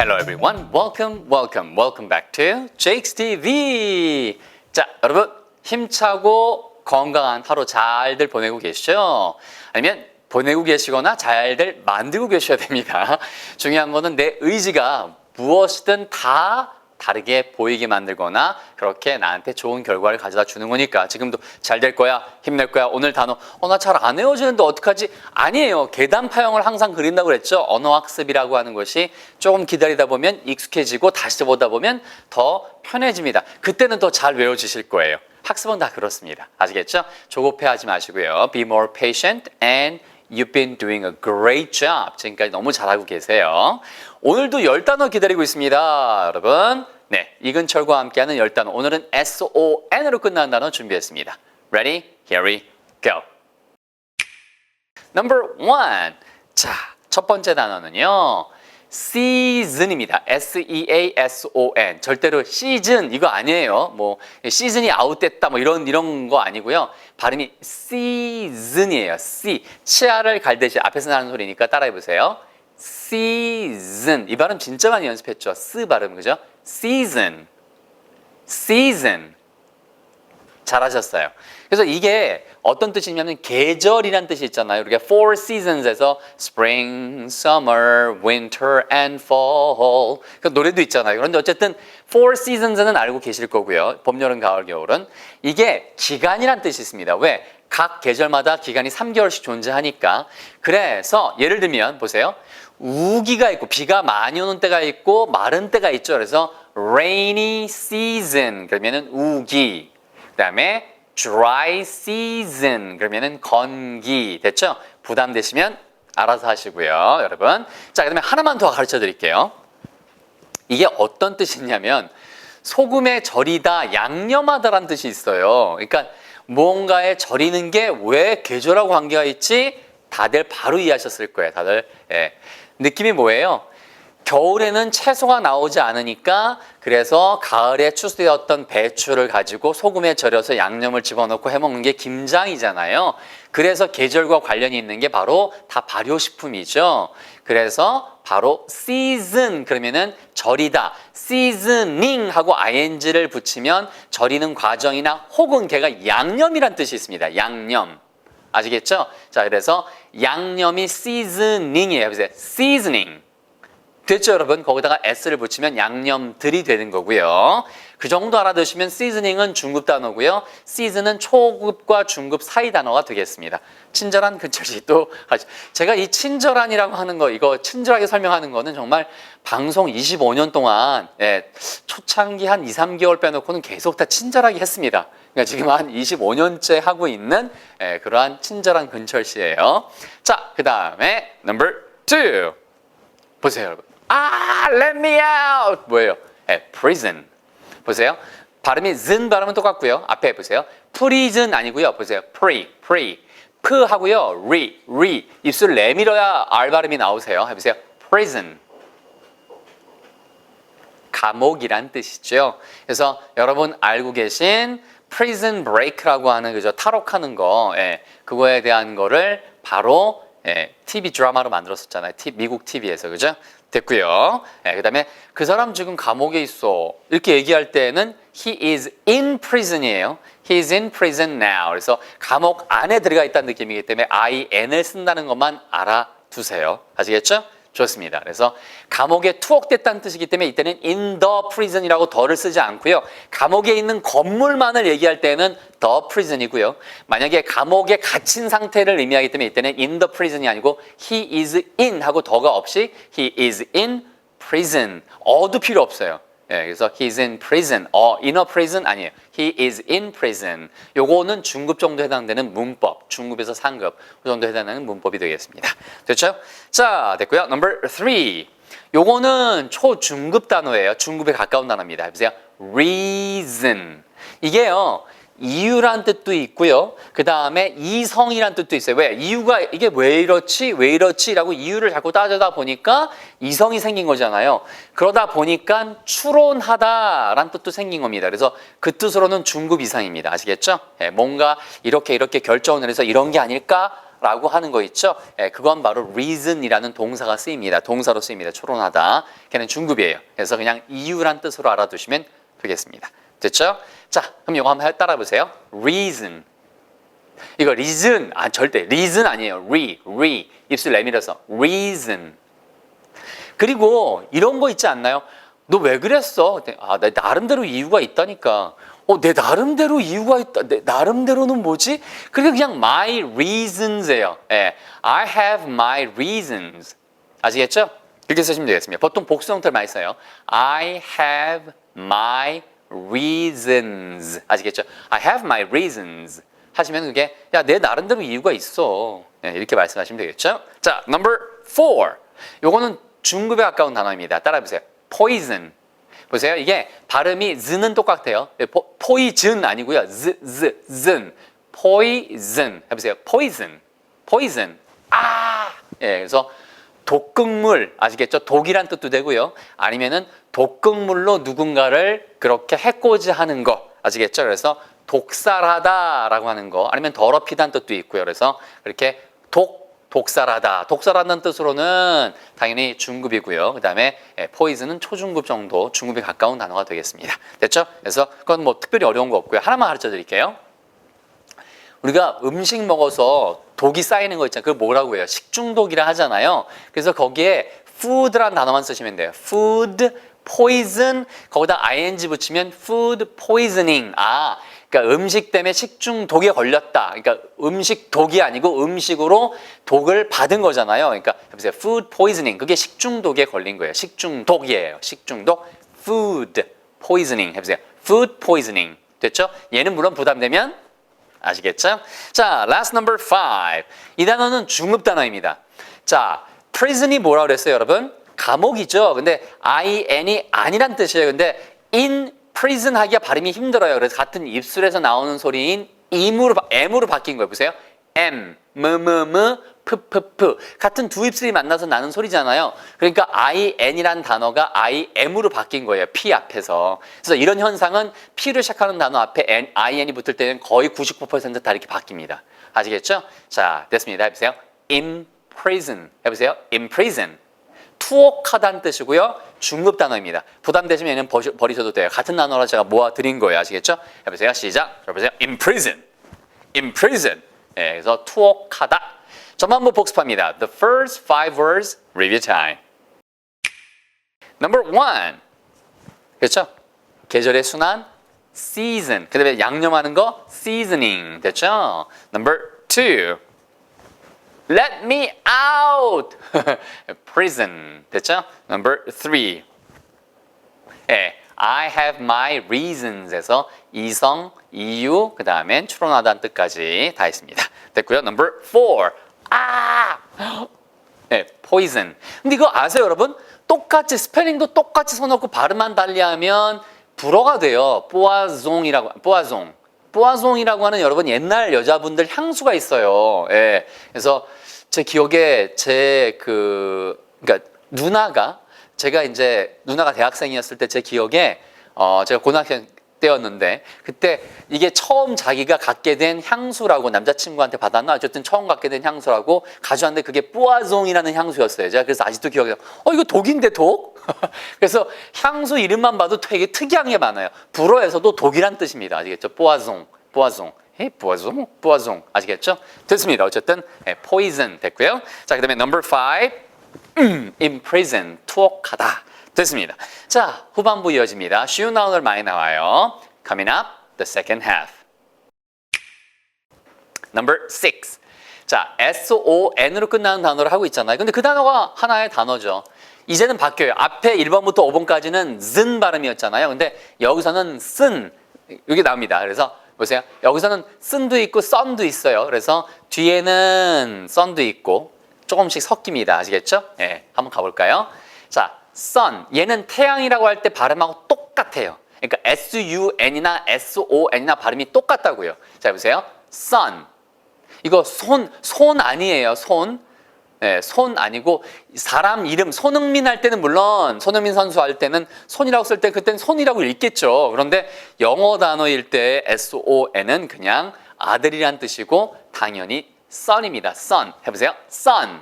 Hello everyone. Welcome, welcome, welcome back to Jake's TV. 자, 여러분 힘차고 건강한 하루 잘들 보내고 계시죠? 아니면 보내고 계시거나 잘들 만들고 계셔야 됩니다. 중요한 거는 내 의지가 무엇이든 다 다르게 보이게 만들거나 그렇게 나한테 좋은 결과를 가져다 주는 거니까 지금도 잘 될 거야 힘낼 거야 오늘 단어 어 나 잘 안 외워지는데 어떡하지 아니에요 계단 파형을 항상 그린다고 그랬죠 언어 학습이라고 하는 것이 조금 기다리다 보면 익숙해지고 다시 보다 보면 더 편해집니다 그때는 더 잘 외워지실 거예요 학습은 다 그렇습니다 아시겠죠 조급해하지 마시고요 be more patient and You've been doing a great job. 지금까지 너무 잘하고 계세요. 오늘도 열 단어 기다리고 있습니다. 여러분. 네, 이근철과 함께하는 열 단어. 오늘은 S-O-N으로 끝나는 단어 준비했습니다. Ready? Here we go. Number one. 자, 첫 번째 단어는요. season입니다. S-E-A-S-O-N. 절대로 season 이거 아니에요. 뭐 시즌이 아웃됐다 뭐 이런 이런 거 아니고요. 발음이 season이에요. C. 치아를 갈듯이 앞에서 나는 소리니까 따라해 보세요. season. 이 발음 진짜 많이 연습했죠. 쓰 발음 그죠? Season. season. 잘하셨어요. 그래서 이게 어떤 뜻이냐면 계절이란 뜻이 있잖아요. 우리가 four seasons에서 spring, summer, winter and fall. 그 노래도 있잖아요. 그런데 어쨌든 four seasons는 알고 계실 거고요. 봄, 여름, 가을, 겨울은 이게 기간이란 뜻이 있습니다. 왜? 각 계절마다 기간이 3개월씩 존재하니까. 그래서 예를 들면 보세요. 우기가 있고 비가 많이 오는 때가 있고 마른 때가 있죠. 그래서 rainy season 그러면은 우기. 그다음에 dry season 그러면은 건기 됐죠? 부담되시면 알아서 하시고요, 여러분. 자, 그다음에 하나만 더 가르쳐 드릴게요. 이게 어떤 뜻이냐면 소금에 절이다, 양념하다라는 뜻이 있어요. 그러니까 뭔가에 절이는 게 왜 계절하고 관계가 있지? 다들 바로 이해하셨을 거예요, 다들. 예. 느낌이 뭐예요? 겨울에는 채소가 나오지 않으니까 그래서 가을에 추수되었던 배추를 가지고 소금에 절여서 양념을 집어넣고 해먹는 게 김장이잖아요. 그래서 계절과 관련이 있는 게 바로 다 발효식품이죠. 그래서 바로 season 그러면은 절이다. seasoning 하고 ing를 붙이면 절이는 과정이나 혹은 걔가 양념이란 뜻이 있습니다. 양념. 아시겠죠? 자, 그래서 양념이 seasoning이에요. 그래서 seasoning. 됐죠, 여러분? 거기다가 s를 붙이면 양념들이 되는 거고요. 그 정도 알아두시면 seasoning은 중급 단어고요. season은 초급과 중급 사이 단어가 되겠습니다. 친절한 근철씨 또 하죠. 제가 이 친절한이라고 하는 거 이거 친절하게 설명하는 거는 정말 방송 25년 동안 예, 초창기 한 2, 3개월 빼놓고는 계속 다 친절하게 했습니다. 그러니까 지금 한 25년째 하고 있는 예, 그러한 친절한 근철 씨예요. 자, 그 다음에 number two 보세요, 여러분. 아, let me out. 뭐예요? 네, prison. 보세요. 발음이 zen 발음은 똑같고요. 앞에 보세요. prison 아니고요. 보세요. pre, pre. p 하고요. re, re. 입술 내밀어야 r 발음이 나오세요. 해보세요. prison. 감옥이란 뜻이죠. 그래서 여러분 알고 계신 prison break라고 하는 그죠 탈옥하는 거, 예, 그거에 대한 거를 바로 예, TV 드라마로 만들었었잖아요. 티, 미국 TV에서 그죠? 됐고요. 예, 그다음에 그 사람 지금 감옥에 있어 이렇게 얘기할 때는 he is in prison이에요. He is in prison now. 그래서 감옥 안에 들어가 있다는 느낌이기 때문에 in을 쓴다는 것만 알아두세요. 아시겠죠? 좋습니다. 그래서 감옥에 투옥됐다는 뜻이기 때문에 이때는 in the prison이라고 더를 쓰지 않고요. 감옥에 있는 건물만을 얘기할 때는 the prison이고요. 만약에 감옥에 갇힌 상태를 의미하기 때문에 이때는 in the prison이 아니고 he is in 하고 더가 없이 he is in prison. 어도 필요 없어요. 예, 그래서 he's in prison. 어, in a prison 아니에요. He is in prison. 요거는 중급 정도 해당되는 문법. 중급에서 상급 그 정도 해당되는 문법이 되겠습니다. 됐죠? 자, 됐고요. Number three. 요거는 초중급 단어예요. 중급에 가까운 단어입니다. 해보세요. reason. 이게요. 이유란 뜻도 있고요. 그 다음에 이성이란 뜻도 있어요. 왜? 이유가 이게 왜 이렇지? 왜 이렇지?라고 이유를 자꾸 따져다 보니까 이성이 생긴 거잖아요. 그러다 보니까 추론하다란 뜻도 생긴 겁니다. 그래서 그 뜻으로는 중급 이상입니다. 아시겠죠? 예, 뭔가 이렇게 이렇게 결정을 해서 이런 게 아닐까? 라고 하는 거 있죠? 예, 그건 바로 reason이라는 동사가 쓰입니다. 동사로 쓰입니다. 추론하다. 걔는 중급이에요. 그래서 그냥 이유란 뜻으로 알아두시면 되겠습니다. 됐죠? 자, 그럼 이거 한번 따라 보세요. reason. 이거 reason 아 절대 reason 아니에요. re, re 입술 내밀어서 reason. 그리고 이런 거 있지 않나요? 너 왜 그랬어? 아, 내 나름대로 이유가 있다니까. 어, 내 나름대로 이유가 있다. 내 나름대로는 뭐지? 그게 그냥 my reasons예요. 예. I have my reasons. 아시겠죠? 이렇게 쓰시면 되겠습니다. 보통 복수 형태를 많이 써요. I have my reasons. 아시겠죠? I have my reasons. 하시면 그게 야, 내 나름대로 이유가 있어. 예, 이렇게 말씀하시면 되겠죠? 자, number four. 요거는 중급에 가까운 단어입니다. 따라해 보세요. poison. 보세요. 이게 발음이 z는 똑같아요. 예, 포, poison 아니고요. z, z, z. poison. 해보세요. poison. poison. 아! 예, 그래서 독극물 아시겠죠? 독이란 뜻도 되고요. 아니면은 독극물로 누군가를 그렇게 해코지하는 거 아시겠죠? 그래서 독살하다라고 하는 거 아니면 더럽히다는 뜻도 있고요. 그래서 이렇게 독 독살하다. 독살하는 뜻으로는 당연히 중급이고요. 그다음에 포이즌은 초중급 정도, 중급에 가까운 단어가 되겠습니다. 됐죠? 그래서 그건 뭐 특별히 어려운 거 없고요. 하나만 가르쳐 드릴게요. 우리가 음식 먹어서 독이 쌓이는 거 있잖아요. 그걸 뭐라고 해요? 식중독이라 하잖아요. 그래서 거기에 food란 단어만 쓰시면 돼요. food, poison, 거기다 ing 붙이면 food poisoning. 아, 그러니까 음식 때문에 식중독에 걸렸다. 그러니까 음식 독이 아니고 음식으로 독을 받은 거잖아요. 그러니까 해보세요. food poisoning. 그게 식중독에 걸린 거예요. 식중독이에요. 식중독. food poisoning. 해보세요. food poisoning. 됐죠? 얘는 물론 부담되면 아시겠죠? 자, last number five. 이 단어는 중급 단어입니다. 자, prison이 뭐라 그랬어요, 여러분? 감옥이죠. 근데 in이 아니란 뜻이에요. 근데 in prison 하기가 발음이 힘들어요. 그래서 같은 입술에서 나오는 소리인 im으로 바- m으로 바뀐 거예요. 보세요. m, m, m, m, p, p, p. 같은 두 입술이 만나서 나는 소리잖아요. 그러니까 in이란 단어가 im으로 바뀐 거예요. p 앞에서. 그래서 이런 현상은 p를 시작하는 단어 앞에 n, in이 붙을 때는 거의 99%다 이렇게 바뀝니다. 아시겠죠? 자, 됐습니다. 해보세요. in prison. 해보세요. in prison. 투옥하다는 뜻이고요. 중급 단어입니다. 부담되시면 얘는 버리셔도 돼요. 같은 단어로 제가 모아 드린 거예요. 아시겠죠? 해보세요. 시작. 해보세요. in prison. in prison. 예, 그래서 투옥하다. 전반부 복습합니다. The first five words review time. Number one. 그렇죠? 계절의 순환 season. 그 다음에 양념하는 거 seasoning. 됐죠? Number two. Let me out. Prison. 됐죠? Number three. 예, I have my reasons에서 이성, 이유, 그 다음엔 추론하다는 뜻까지 다 있습니다. 됐고요. Number four. 아! 네, poison. 근데 이거 아세요, 여러분? 똑같이 스펠링도 똑같이 써놓고 발음만 달리하면 불어가 돼요. 뽀아송이라고, 뽀아송. 뽀아송이라고 하는 여러분 옛날 여자분들 향수가 있어요. 예. 그래서 제 기억에 제 그, 그러니까 누나가 제가 이제 누나가 대학생이었을 때 제 기억에 어 제가 고등학생 때였는데 그때 이게 처음 자기가 갖게 된 향수라고 남자친구한테 받았나 어쨌든 처음 갖게 된 향수라고 가져왔는데 그게 뿌아송이라는 향수였어요. 제가 그래서 아직도 기억해요. 어 이거 독인데 독? 그래서 향수 이름만 봐도 되게 특이한 게 많아요. 불어에서도 독이란 뜻입니다. 아시겠죠? 뿌아송, 뿌아송. 에 뿌아송, 뿌아송. 아시겠죠? 됐습니다. 어쨌든 예, poison 됐고요. 자 그다음에 number five. 음, imprison, 투옥하다. 됐습니다. 자, 후반부 이어집니다. 쉬운 단어들 많이 나와요. Coming up, the second half. Number six. 자, S-O-N으로 끝나는 단어를 하고 있잖아요. 근데 그 단어가 하나의 단어죠. 이제는 바뀌어요. 앞에 1번부터 5번까지는 즌 발음이었잖아요. 근데 여기서는 쓴, 이게 나옵니다. 그래서 보세요. 여기서는 쓴도 있고 썬도 있어요. 그래서 뒤에는 썬도 있고 조금씩 섞입니다. 아시겠죠? 예, 한번 가볼까요? 자, sun. 얘는 태양이라고 할 때 발음하고 똑같아요. 그러니까 S-U-N이나 S-O-N이나 발음이 똑같다고요. 자, 보세요. sun. 이거 손, 손 아니에요. 손. 네, 손 아니고 사람 이름 손흥민 할 때는 물론 손흥민 선수 할 때는 손이라고 쓸 때 그때는 손이라고 읽겠죠. 그런데 영어 단어일 때 S-O-N은 그냥 아들이란 뜻이고 당연히 sun입니다. sun 해보세요. sun.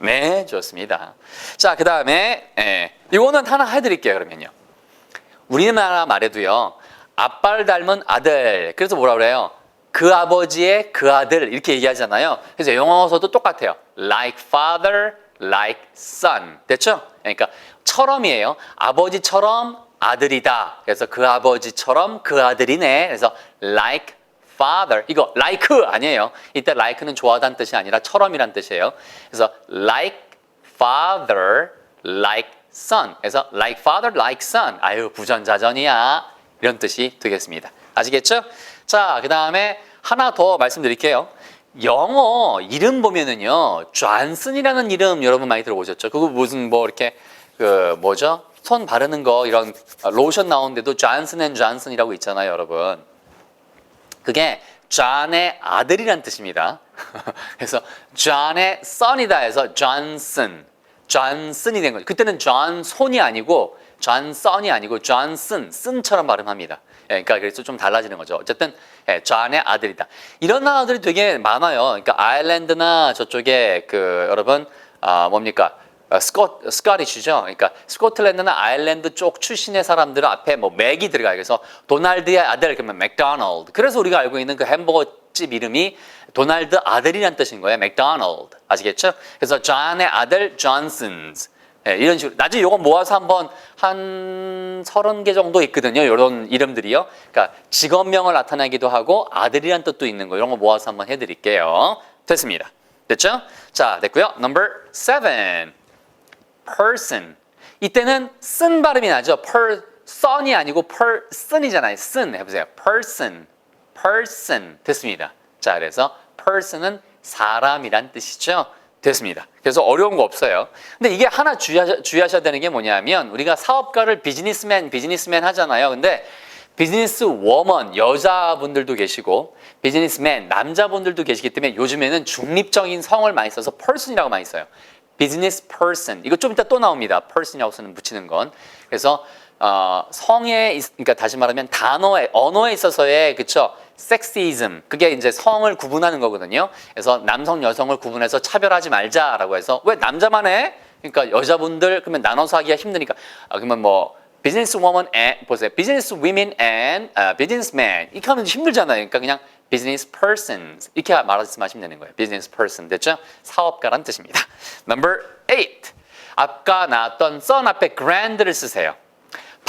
네, 좋습니다. 자, 그 다음에 예, 이거는 하나 해드릴게요. 그러면요. 우리나라 말에도요. 아빠를 닮은 아들. 그래서 뭐라 그래요? 그 아버지의 그 아들 이렇게 얘기하잖아요. 그래서 영어에서도 똑같아요. Like father, like son. 됐죠? 그러니까 처럼이에요. 아버지처럼 아들이다. 그래서 그 아버지처럼 그 아들이네. 그래서 like father. 이거 like 아니에요. 이때 like는 좋아하다는 뜻이 아니라 처럼이란 뜻이에요. 그래서 like father, like son. 그래서 like father, like son. 아유 부전자전이야. 이런 뜻이 되겠습니다. 아시겠죠? 자, 그 다음에 하나 더 말씀드릴게요. 영어 이름 보면은요, 존슨이라는 이름 여러분 많이 들어보셨죠? 그거 무슨 뭐 이렇게 그 뭐죠? 손 바르는 거 이런 로션 나오는데도 존슨 앤 존슨이라고 있잖아요, 여러분. 그게 존의 아들이란 뜻입니다. 그래서 존의 son이다 해서 존슨, 존슨이 된 거죠. 그때는 존손이 아니고 존슨이 아니고 존슨, 쓴처럼 발음합니다. 예, 그러니까 그래서 좀 달라지는 거죠. 어쨌든 예, 존의 아들이다. 이런 나라들이 되게 많아요. 그러니까 아일랜드나 저쪽에 그 여러분 아 뭡니까? 어, 스코 스코티시죠. 그러니까 스코틀랜드나 아일랜드 쪽 출신의 사람들은 앞에 뭐 맥이 들어가요. 그래서 도날드의 아들 그러면 맥도날드. 그래서 우리가 알고 있는 그 햄버거 집 이름이 도날드 아들이란 뜻인 거예요. 맥도날드. 아시겠죠? 그래서 존의 아들 존슨스. 예, 이런 식으로 나중에 요거 모아서 한번 한 서른 개 정도 있거든요. 이런 이름들이요. 그러니까 직업명을 나타내기도 하고 아들이란 뜻도 있는 거 이런 거 모아서 한번 해드릴게요. 됐습니다. 됐죠? 자, 됐고요. Number seven. person. 이때는 쓴 발음이 나죠. person이 아니고 person이잖아요. 쓴 해보세요. person, person 됐습니다. 자, 그래서 person은 사람이란 뜻이죠. 됐습니다. 그래서 어려운 거 없어요. 근데 이게 하나 주의하셔, 주의하셔야 되는 게 뭐냐면 우리가 사업가를 비즈니스맨, 비즈니스맨 하잖아요. 근데 비즈니스 워먼 여자분들도 계시고 비즈니스맨 남자분들도 계시기 때문에 요즘에는 중립적인 성을 많이 써서 person이라고 많이 써요. 비즈니스 person 이거 좀 이따 또 나옵니다. person이라고 쓰는 붙이는 건 그래서 어, 성에 있- 그러니까 다시 말하면 단어에 언어에 있어서의 그쵸 섹시즘 그게 이제 성을 구분하는 거거든요. 그래서 남성 여성을 구분해서 차별하지 말자라고 해서 왜 남자만 해? 그러니까 여자분들 그러면 나눠서 하기가 힘드니까 아, 그러면 뭐 비즈니스 워먼 앤 보세요. 비즈니스 위민 앤 비즈니스맨 이렇게 하면 힘들잖아요. 그러니까 그냥 비즈니스 persons 이렇게 말씀하시면 되는 거예요. 비즈니스 person 됐죠? 사업가란 뜻입니다. Number. 아까 나왔던 son 앞에 grand를 쓰세요.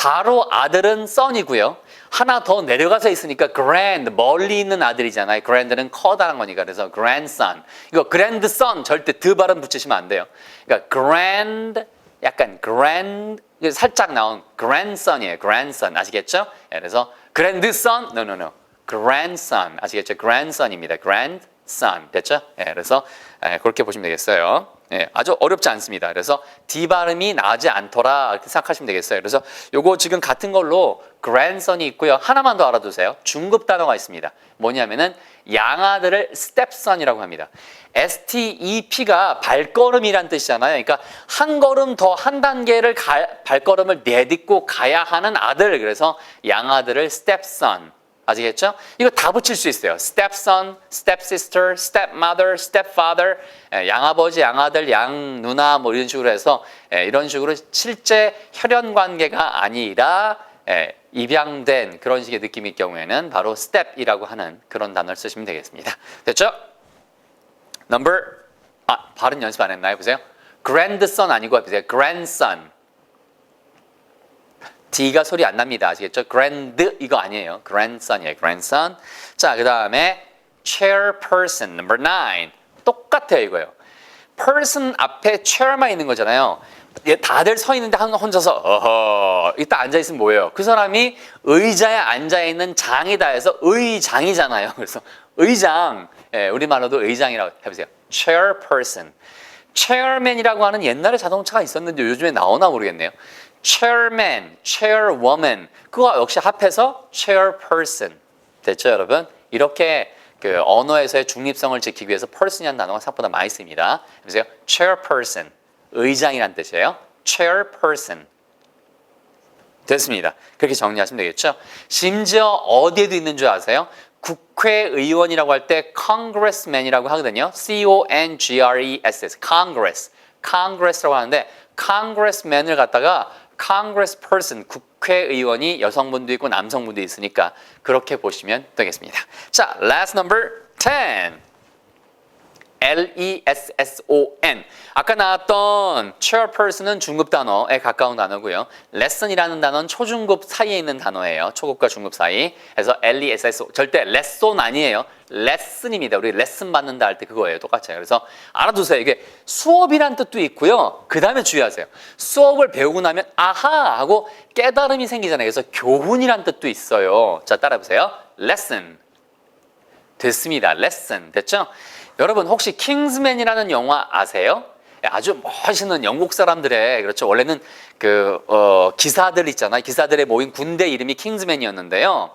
바로 아들은 son이고요. 하나 더 내려가서 있으니까 grand 멀리 있는 아들이잖아요. grand는 커다란 거니까 그래서 grandson. 이거 grandson 절대 드 발음 붙이시면 안 돼요. 그러니까 grand 약간 grand 살짝 나온 grandson이에요. grandson 아시겠죠? 예, 그래서 grandson no no no grandson 아시겠죠? grandson입니다. Grandson 됐죠? 예, 그래서 예, 그렇게 보시면 되겠어요. 예, 아주 어렵지 않습니다. 그래서 D 발음이 나지 않더라 생각하시면 되겠어요. 그래서 요거 지금 같은 걸로 grandson이 있고요. 하나만 더 알아두세요. 중급 단어가 있습니다. 뭐냐면은 양아들을 stepson이라고 합니다. STEP가 발걸음이란 뜻이잖아요. 그러니까 한 걸음 더 한 단계를 가, 발걸음을 내딛고 가야 하는 아들. 그래서 양아들을 stepson. 아시겠죠? 이거 다 붙일 수 있어요. stepson, stepsister, stepmother, stepfather, 예, 양아버지, 양아들, 양누나 뭐 이런 식으로 해서 예, 이런 식으로 실제 혈연 관계가 아니라 예, 입양된 그런 식의 느낌일 경우에는 바로 step이라고 하는 그런 단어를 쓰시면 되겠습니다. 됐죠? Number 아 발음 연습 안 했나요? 보세요. grandson 아니고 보세요. grandson. D가 소리 안 납니다. 아시겠죠? grand 이거 아니에요. grandson이에요. grandson. 자, 그 다음에 chairperson number nine. 똑같아요, 이거요. person 앞에 chair만 있는 거잖아요. 얘 다들 서 있는데 한 혼자서 어허 이따 앉아 있으면 뭐예요? 그 사람이 의자에 앉아 있는 장이다 해서 의장이잖아요. 그래서 의장 예, 우리 말로도 의장이라고 해보세요. chairperson. chairman이라고 하는 옛날에 자동차가 있었는데 요즘에 나오나 모르겠네요. Chairman, chairwoman 그거 역시 합해서 chairperson 됐죠, 여러분? 이렇게 그 언어에서의 중립성을 지키기 위해서 person이라는 단어가 생각보다 많이 씁니다. 보세요, chairperson 의장이란 뜻이에요. chairperson 됐습니다. 그렇게 정리하시면 되겠죠. 심지어 어디에도 있는 줄 아세요? 국회의원이라고 할 때 congressman이라고 하거든요. C-O-N-G-R-E-S-S. congress. congress라고 하는데 congressman을 갖다가 congressperson, 국회의원이 여성분도 있고 남성분도 있으니까 그렇게 보시면 되겠습니다. 자, last number 10. L-E-S-S-O-N. 아까 나왔던 chairperson은 중급 단어에 가까운 단어고요. lesson이라는 단어는 초중급 사이에 있는 단어예요. 초급과 중급 사이. 그래서 L-E-S-S-O. 절대 lesson 아니에요. lesson입니다. 우리 레슨 받는다 할 때 그거예요. 똑같아요. 그래서 알아두세요. 이게 수업이란 뜻도 있고요. 그 다음에 주의하세요. 수업을 배우고 나면 아하 하고 깨달음이 생기잖아요. 그래서 교훈이란 뜻도 있어요. 자, 따라해보세요. lesson. 됐습니다. 레슨 됐죠? 여러분 혹시 킹스맨이라는 영화 아세요? 예, 아주 멋있는 영국 사람들의 그렇죠. 원래는 그 어, 기사들 있잖아요. 기사들의 모인 군대 이름이 킹스맨이었는데요.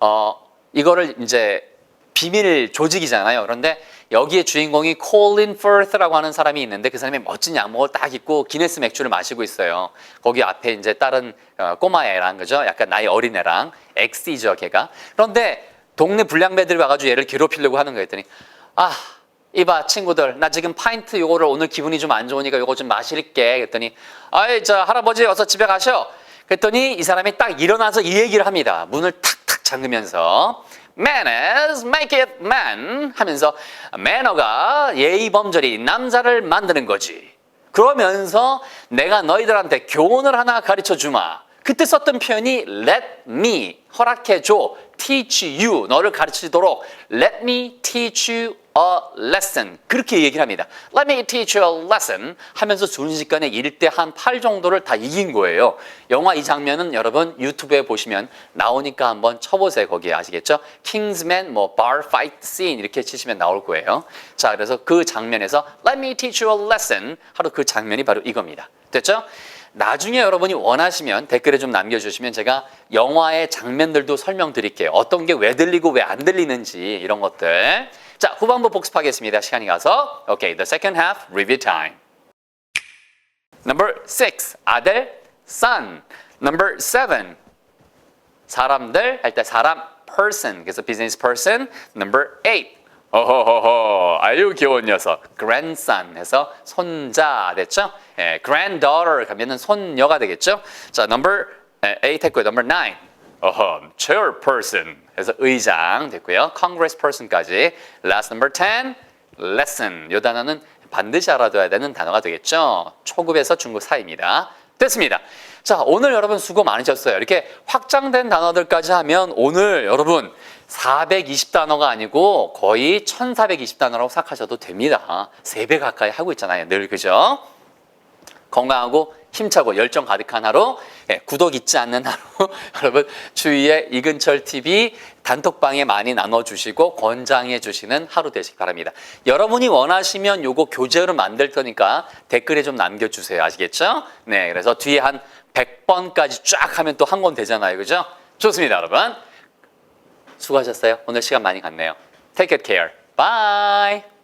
어, 이거를 이제 비밀 조직이잖아요. 그런데 여기에 주인공이 콜린 퍼스라고 하는 사람이 있는데 그 사람이 멋진 양복을 딱 입고 기네스 맥주를 마시고 있어요. 거기 앞에 이제 다른 어, 꼬마 애랑 그죠? 약간 나이 어린 애랑 엑시죠 걔가. 그런데 동네 불량배들이 와가지고 얘를 괴롭히려고 하는 거였더니 아 이봐 친구들 나 지금 파인트 요거를 오늘 기분이 좀 안 좋으니까 요거 좀 마실게. 그랬더니 아이 저 할아버지 어서 집에 가셔. 그랬더니 이 사람이 딱 일어나서 이 얘기를 합니다. 문을 탁탁 잠그면서 manners make it man. 하면서 매너가 예의 범절이 남자를 만드는 거지. 그러면서 내가 너희들한테 교훈을 하나 가르쳐 주마. 그때 썼던 표현이 let me. 허락해 줘. Teach you. 너를 가르치도록 let me teach you a lesson 그렇게 얘기를 합니다. let me teach you a lesson 하면서 순식간에 1대 한 8 정도를 다 이긴 거예요. 영화 이 장면은 여러분 유튜브에 보시면 나오니까 한번 쳐보세요. 거기에 아시겠죠? Kingsman 뭐 bar fight scene 이렇게 치시면 나올 거예요. 자 그래서 그 장면에서 let me teach you a lesson 하루 그 장면이 바로 이겁니다. 됐죠? 나중에 여러분이 원하시면 댓글에 좀 남겨주시면 제가 영화의 장면들도 설명드릴게요. 어떤 게 왜 들리고 왜 안 들리는지 이런 것들. 자, 후반부 복습하겠습니다. 시간이 가서. Okay, the second half review time. Number six, 아들, son. Number seven, 사람들 할 때 사람, person. 그래서 business person. Number eight, 어허허허, 아유 귀여운 녀석. grandson 해서 손자 됐죠? 예, granddaughter 가면은 손녀가 되겠죠? 자, number eight 했고요. number nine. 어허, chairperson 해서 의장 됐고요. congressperson까지. last number ten, lesson. 이 단어는 반드시 알아둬야 되는 단어가 되겠죠? 초급에서 중급 사이입니다. 됐습니다. 자, 오늘 여러분 수고 많으셨어요. 이렇게 확장된 단어들까지 하면 오늘 여러분 420단어가 아니고 거의 1420단어라고 생각하셔도 됩니다. 3배 가까이 하고 있잖아요. 늘 그죠? 건강하고 힘차고 열정 가득한 하루, 예, 구독 잊지 않는 하루, 여러분 주위에 이근철 TV 단톡방에 많이 나눠주시고 권장해 주시는 하루 되시기 바랍니다. 여러분이 원하시면 요거 교재로 만들 거니까 댓글에 좀 남겨주세요. 아시겠죠? 네, 그래서 뒤에 한 100번까지 쫙 하면 또 한 권 되잖아요. 그죠? 좋습니다, 여러분. 수고하셨어요. 오늘 시간 많이 갔네요. Take good care. Bye.